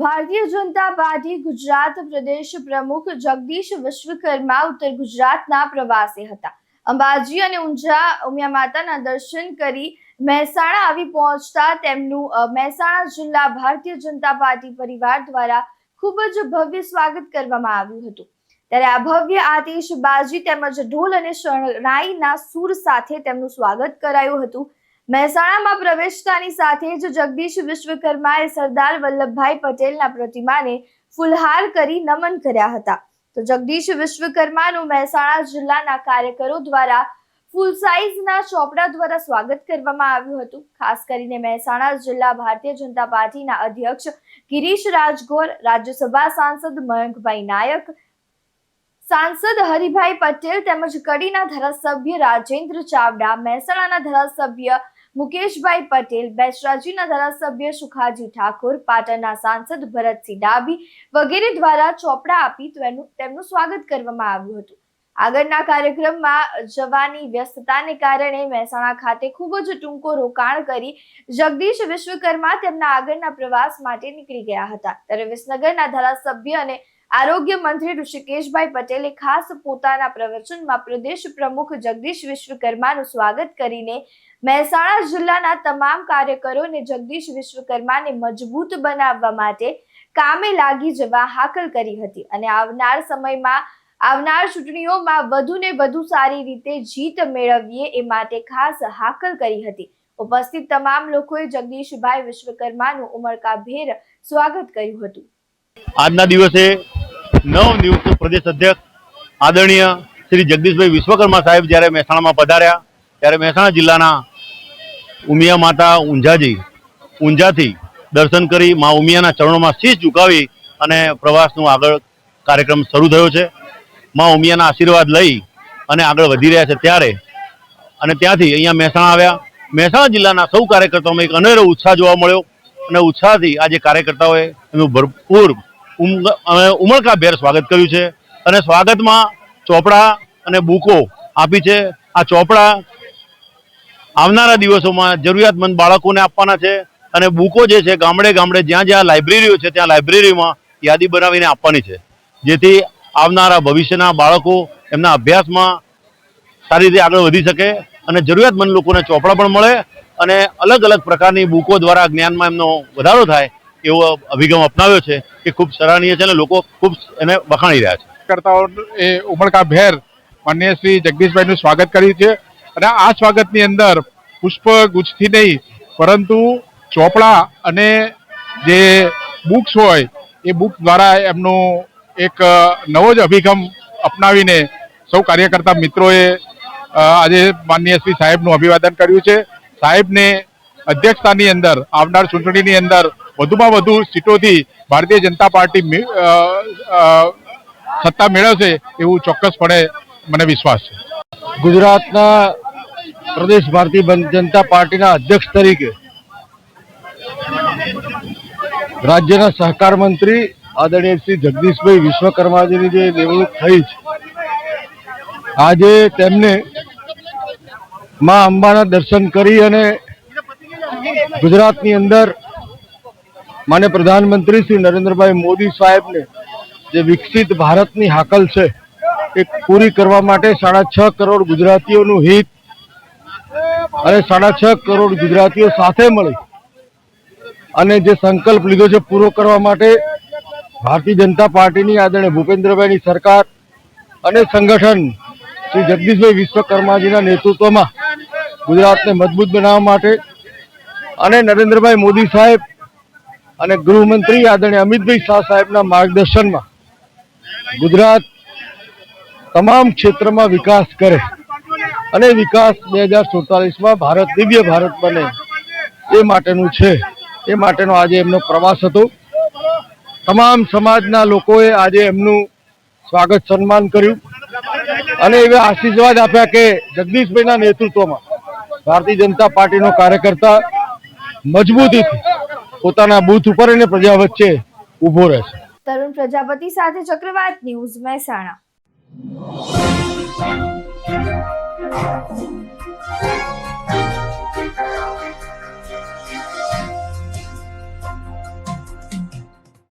Bharatiya Janata party Gujarat પ્રદેશ પ્રમુખ જગદીશ વિશ્વકર્મા ઉત્તર ગુજરાતના પ્રવાસે હતા. અંબાજી અને ઊંઝા ઉમિયા માતાના દર્શન કરી મહેસાણા આવી પહોંચતા તેમનું મહેસાણા જિલ્લા ભારતીય જનતા પાર્ટી પરિવાર દ્વારા ખૂબ જ ભવ્ય સ્વાગત કરવામાં આવ્યું હતું. ત્યારે આ ભવ્ય આતિશબાજી તેમજ ઢોલ અને શરણાઈના સૂર સાથે તેમનું સ્વાગત કરાયું હતું. મહેસાણામાં પ્રવેશતાની સાથે જ જગદીશ વિશ્વકર્માએ સરદાર વલ્લભભાઈ પટેલના પ્રતિમાને ફુલહાર કરી નમન કર્યા હતા. તો જગદીશ વિશ્વકર્માનું મહેસાણા જિલ્લાના કાર્યકરો દ્વારા ફૂલ સાઇઝના ચોપડા દ્વારા સ્વાગત કરવામાં આવ્યું હતું. ખાસ કરીને મહેસાણા જિલ્લા ભારતીય જનતા પાર્ટીના અધ્યક્ષ ગિરીશ રાજગોર, રાજ્યસભા સાંસદ મયંકભાઈ નાયક, સાંસદ હરિભાઈ પટેલ તેમજ કડીના ધારાસભ્ય રાજેન્દ્ર ચાવડા, મહેસાણાના ધારાસભ્ય મુકેશભાઈ પટેલ બેચરાજીના ધારાસભ્ય સુખાજી ઠાકોર, પાટણના સાંસદ ભરતસિંહ ડાબી વગેરે દ્વારા ચોપડા આપી તેનું, તેમનું સ્વાગત કરવામાં આવ્યું હતું. આગળના કાર્યક્રમમાં જવાની વ્યસ્તતાને કારણે મહેસાણા ખાતે ખૂબ જ ટૂંકો રોકાણ કરી જગદીશ વિશ્વકર્મા તેમના આગળના પ્રવાસ માટે નીકળી ગયા હતા. ત્યારે વિસનગરના ધારાસભ્ય અને આરોગ્ય મંત્રી ઋષિકેશભાઈ પટેલે ખાસ પોતાના પ્રવચનમાં પ્રદેશ પ્રમુખ જગદીશ વિશ્વકર્માનું સ્વાગત કરીને મહેસાણા જિલ્લાના તમામ કાર્યકરોને જગદીશ વિશ્વકર્માને મજબૂત બનાવવા માટે કામે લાગી જવા હાકલ કરી હતી. અને આવનાર સમયમાં, આવનાર ચૂંટણીઓમાં વધુ ને વધુ સારી રીતે જીત મેળવીએ એ માટે ખાસ હાકલ કરી હતી. ઉપસ્થિત તમામ લોકોએ જગદીશભાઈ વિશ્વકર્માનું ઉમળકાભેર સ્વાગત કર્યું હતું. આજના દિવસે નવ નિયુક્ત પ્રદેશ અધ્યક્ષ આદરણીય શ્રી જગદીશભાઈ વિશ્વકર્મા સાહેબ જ્યારે મહેસાણામાં પધાર્યા, ત્યારે મહેસાણા જિલ્લાના ઉમિયા માતા ઊંઝાજી, ઊંઝાથી દર્શન કરી મા ઉમિયાના ચરણોમાં શીશ ઝુકાવી અને પ્રવાસનો આગળ કાર્યક્રમ શરૂ થયો છે. મા ઉમિયાના આશીર્વાદ લઈ અને આગળ વધી રહ્યા છે ત્યારે. અને ત્યાંથી અહીંયા મહેસાણા આવ્યા. મહેસાણા જિલ્લાના સૌ કાર્યકર્તાઓમાં એક અનેરો ઉત્સાહ જોવા મળ્યો. અને ઉત્સાહથી આજે કાર્યકર્તાઓએ એનું ભરપૂર ઉમળકાભેર સ્વાગત કર્યું છે અને સ્વાગતમાં ચોપડા અને બુકો આપી છે. આ ચોપડા આવનારા દિવસોમાં જરૂરિયાતમંદ બાળકોને આપવાના છે અને બુકો જે છે ગામડે ગામડે જ્યાં જ્યાં લાઇબ્રેરીઓ છે ત્યાં લાઇબ્રેરીમાં યાદી બનાવીને આપવાની છે. જેથી આવનારા ભવિષ્યના બાળકો એમના અભ્યાસમાં સારી રીતે આગળ વધી શકે અને જરૂરિયાતમંદ લોકોને ચોપડા પણ મળે અને અલગ અલગ પ્રકારની બુકો દ્વારા જ્ઞાનમાં એમનો વધારો થાય એવો અભિગમ અપનાવ્યો છે કે ખૂબ સરાહનીય છે અને લોકો ખૂબ એને વખાણી રહ્યા છે. કરતાઓ એ ઉમળકાભેર માનનીય શ્રી જગદીશભાઈનું સ્વાગત કર્યું છે અને આ સ્વાગતની અંદર પુષ્પ ગુચ્છથી નહીં, પરંતુ ચોપડા અને જે બુક્સ હોય, એ બુક દ્વારા એમનું એક નવો જ અભિગમ અપનાવીને સૌ કાર્યકર્તા મિત્રોએ આજે માનનીય શ્રી સાહેબનું અભિવાદન કર્યું છે. સાહેબને અધ્યક્ષતાની અંદર આવનાર ચૂંટણીની અંદર વધુમાં વધુ સીટોથી ભારતીય જનતા પાર્ટી સત્તા મેળવશે એવું ચોક્કસપણે મને વિશ્વાસ છે. ગુજરાતના પ્રદેશ ભારતીય જનતા પાર્ટીના અધ્યક્ષ તરીકે રાજ્યના સહકાર મંત્રી આદરણીય શ્રી જગદીશભાઈ વિશ્વકર્માજીની જે નિમણૂક થઈ છે, આજે તેમને માં અંબાના દર્શન કરી અને ગુજરાતની અંદર માન્ય પ્રધાનમંત્રી શ્રી નરેન્દ્રભાઈ મોદી સાહેબને જે વિકસિત ભારતની હાકલ છે, એ પૂરી કરવા માટે સાડા છ કરોડ ગુજરાતીઓનું હિત અને સાડા છ કરોડ ગુજરાતીઓ સાથે મળી અને જે સંકલ્પ લીધો છે પૂરો કરવા માટે ભારતીય જનતા પાર્ટીની આદરણીય ભૂપેન્દ્રભાઈની સરકાર અને સંગઠન શ્રી જગદીશભાઈ વિશ્વકર્માજીના નેતૃત્વમાં ગુજરાતને મજબૂત બનાવવા માટે અને નરેન્દ્રભાઈ મોદી સાહેબ અને ગૃહમંત્રી આદરણીય અમિતભાઈ શાહ સાહેબના માર્ગદર્શનમાં ગુજરાત તમામ ક્ષેત્રમાં વિકાસ કરે અને વિકાસ બે હજાર સુડતાલીસમાં ભારત, દિવ્ય ભારત બને એ માટેનું છે. એ માટેનો આજે એમનો પ્રવાસ હતો. તમામ સમાજના લોકોએ આજે એમનું સ્વાગત સન્માન કર્યું અને એવા આશીર્વાદ આપ્યા કે જગદીશભાઈના નેતૃત્વમાં ભારતીય જનતા પાર્ટીનો કાર્યકર્તા મજબૂતીથી પોતાના બૂથ ઉપર અને પ્રજા વચ્ચે ઊભો રહેશે તરુણ પ્રજાપતિ સાથે ચક્રવાત ન્યૂઝ મહેસાણા.